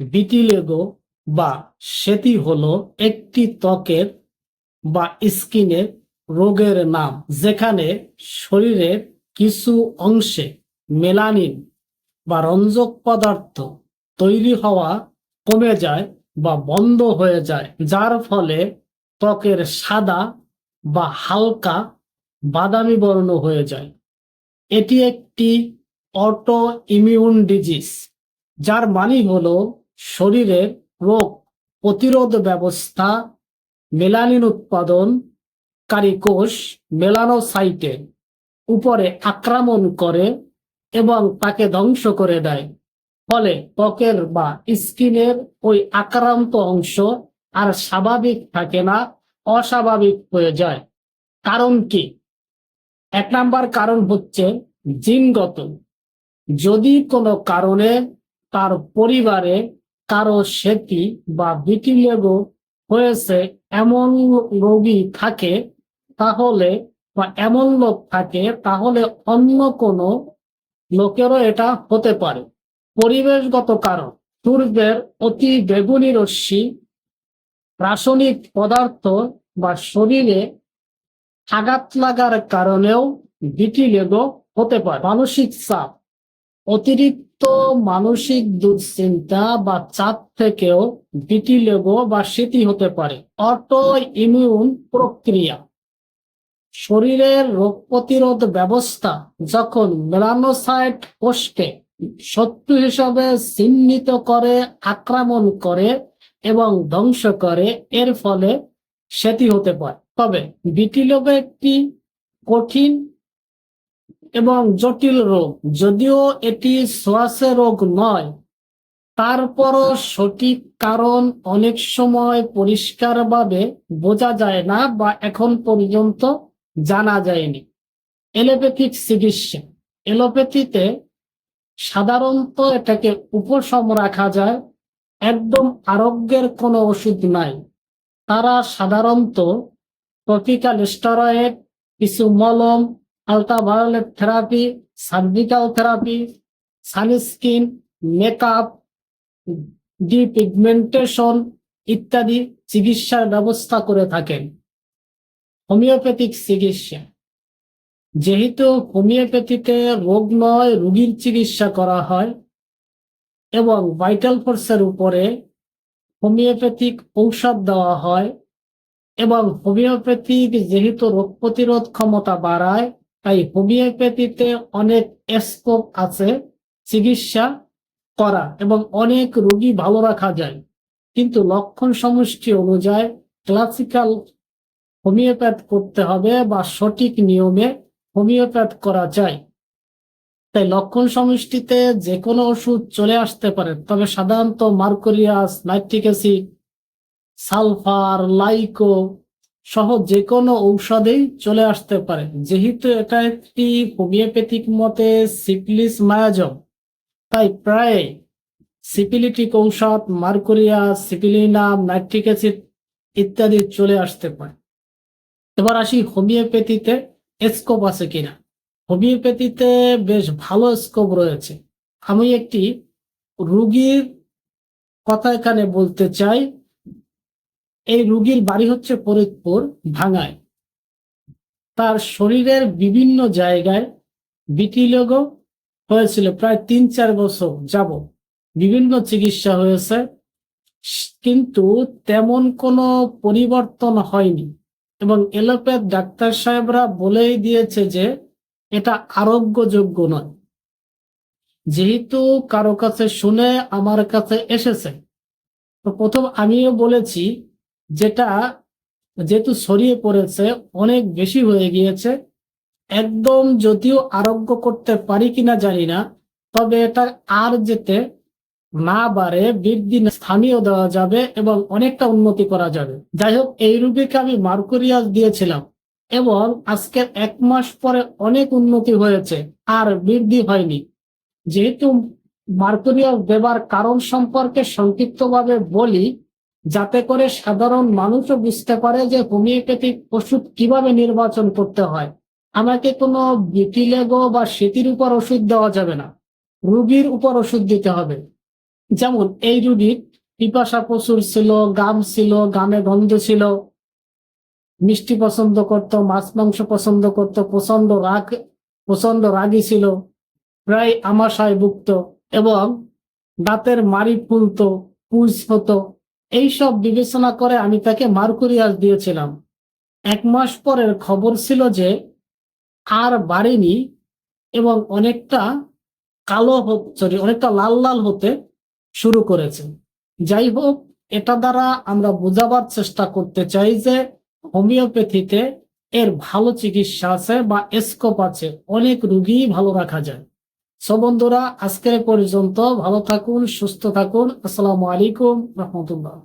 ভিটিলেগো বা সেতি হলো একটি ত্বকের বা স্কিনের রোগের নাম, যেখানে শরীরের কিছু অংশে মেলানিন বা রঞ্জক পদার্থ তৈরি হওয়া কমে যায় বা বন্ধ হয়ে যায়, যার ফলে ত্বকের সাদা বা হালকা বাদামি বর্ণ হয়ে যায়। এটি একটি অটো ইমিউন ডিজিজ, যার মানে হলো শরীরের রোগ প্রতিরোধ ব্যবস্থা, মেলানিন উৎপাদনকারী কোষ মেলানোসাইটের উপরে আক্রমণ করে এবং তাকে ধ্বংস করে দেয়। ফলে ত্বকের বা স্কিনের ওই আক্রান্ত অংশ আর স্বাভাবিক থাকে না, অস্বাভাবিক হয়ে যায়। কারণ কি? এক নাম্বার কারণ হচ্ছে জিনগত। যদি কোনো কারণে তার পরিবারে কারও সেতি বা বিটিলেগো হয়েছে এমন রোগী থাকে, তাহলে বা এমন লোক থাকে, তাহলে অন্য কোনো লোকেরও এটা হতে পারে। পরিবেশগত কারণ সূর্যের অতি বেগুনি রশ্মি, রাসায়নিক পদার্থ বা শরীরে আঘাত লাগার কারণেও ভিটিলেগো হতে পারে। মানসিক চাপ অতিরিক্ত মানসিক দুশ্চিন্তা বা চাপ থেকেও ভিটিলেগো বা স্মৃতি হতে পারে। অটো ইমিউন প্রক্রিয়া। শরীরের রোগ প্রতিরোধ ব্যবস্থা যখন মেলানোসাইট কোষকে শত্রু হিসাবে চিহ্নিত করে, আক্রমণ করে এবং ধ্বংস করে, এর ফলে সেটি হতে পারে। তবে বিটিলোগো একটি কঠিন এবং জটিল রোগ। যদিও এটি শ্বাসের রোগ নয়, তারপরও সঠিক কারণ অনেক সময় পরিষ্কারভাবে বোঝা যায় না বা এখন পর্যন্ত জানা যায়নি। এলোপ্যাথিক চিকিৎসা। এলোপ্যাথিতে সাধারণত এটাকে উপশম রাখা যায়। একদম আরোগ্যের কোনো ওষুধ নাই। তারা সাধারণত টপিক্যাল স্টেরয়েড, কিছু মলম ultraviolet therapy cervical therapy, sunscreen, makeup depigmentation ইত্যাদি চিকিৎসার ব্যবস্থা করে থাকেন। হোমিওপ্যাথিক চিকিৎসা। যেহেতু হোমিওপ্যাথিতে রোগ নয়, রোগীর চিকিৎসা করা হয় এবং ভাইটাল ফোর্সের উপরে হোমিওপ্যাথিক ঔষধ দেওয়া হয় এবং হোমিওপ্যাথিক যেহেতু রোগ প্রতিরোধ ক্ষমতা বাড়ায় তাই হোমিওপ্যাথিতে অনেক স্কোপ আছে, চিকিৎসা করা এবং অনেক রোগী ভালো রাখা যায়। কিন্তু লক্ষণ সমষ্টি অনুযায়ী ক্লাসিক্যাল হোমিওপ্যাথ করতে হবে বা সঠিক নিয়মে হোমিওপ্যাথ করা যায়। তাই লক্ষণ সমষ্টিতে যে কোনো ওষুধ চলে আসতে পারে, তবে সাধারণত মার্কোরিয়াস, নাইট্রিক অ্যাসিড, সালফার, লাইকো সহ যে কোনো ঔষধেই চলে আসতে পারে। যেহেতু এটা একটি হোমিওপ্যাথিক মতে সিপিলিস মায়াজম, তাই প্রায় সিপিলিটিক ঔষধ, মার্কোরিয়া সিপিলিনাম নাইট্রিক অ্যাসিড ইত্যাদি চলে আসতে পারে। এবার আসি হোমিওপ্যাথিতে স্কোপ আছে কিনা। হোমিওপ্যাথিতে বেশ ভালো স্কোপ রয়েছে। আমি একটি রুগীর কথা এখানে বলতে চাই। এই রুগীর বাড়ি হচ্ছে ফরিদপুর ভাঙায় তার শরীরের বিভিন্ন জায়গায় বিটিলোগ হয়েছিল, প্রায় তিন চার বছর যাব বিভিন্ন চিকিৎসা হয়েছে, কিন্তু তেমন কোনো পরিবর্তন হয়নি। এবং এলোপ্যাথ ডাক্তার সাহেবরা বলেই দিয়েছে যে এটা আরোগ্যযোগ্য নয়। যেহেতু কারও কাছে শুনে আমার কাছে এসেছে, তো প্রথম আমিও বলেছি যেটা যেহেতু ছড়িয়ে পড়েছে, অনেক বেশি হয়ে গিয়েছে। একদম যদিও আরোগ্য করতে পারি কিনা জানি না, তবে এটা আর যেতে না বাড়ে বৃদ্ধি স্থানীয় দেওয়া যাবে এবং অনেকটা উন্নতি করা যাবে। যাই হোক, এই রুগীকে আমি মার্কোরিয়াস দিয়েছিলাম এবং আজকে এক মাস পরে অনেক উন্নতি হয়েছে, আর বৃদ্ধি হয়নি। যেহেতু মার্কোরিয়াস দেবার কারণ সম্পর্কে সংক্ষিপ্তভাবে বলি যাতে করে সাধারণ মানুষও বুঝতে পারে যে হোমিওপ্যাথিক ওষুধ কীভাবে নির্বাচন করতে হয়। আমাকে কোনো বিটিলেগো বা স্মৃতির উপর ওষুধ দেওয়া যাবে না। রুগীর উপর ওষুধ দিতে হবে। যেমন এই রুগীর পিপাসা প্রচুর ছিল, গাম ছিল, গামে গন্ধ ছিল। মিষ্টি পছন্দ করত, মাছ মাংস পছন্দ করত প্রচণ্ড রাগ প্রচণ্ড রাগী ছিল। প্রায় আমাশায় ভুগত এবং দাঁতের মারি ফুলতো, পুজ হতো। এইসব বিবেচনা করে আমি তাকে মার্কুরিয়াস দিয়েছিলাম। এক মাস পরের খবর ছিল যে আর বাড়েনি এবং অনেকটা কালো সরি অনেকটা লাল লাল হতে শুরু করেছে। যাই হোক, এটা দ্বারা আমরা বোঝাবার চেষ্টা করতে চাই যে হোমিওপ্যাথিতে এর ভালো চিকিৎসা আছে বা স্কোপ আছে। অনেক রুগী ভালো রাখা যায়। সো বন্ধুরা আজকের পর্যন্ত ভালো থাকুন সুস্থ থাকুন। আসসালামু আলাইকুম রহমতুল্লাহ।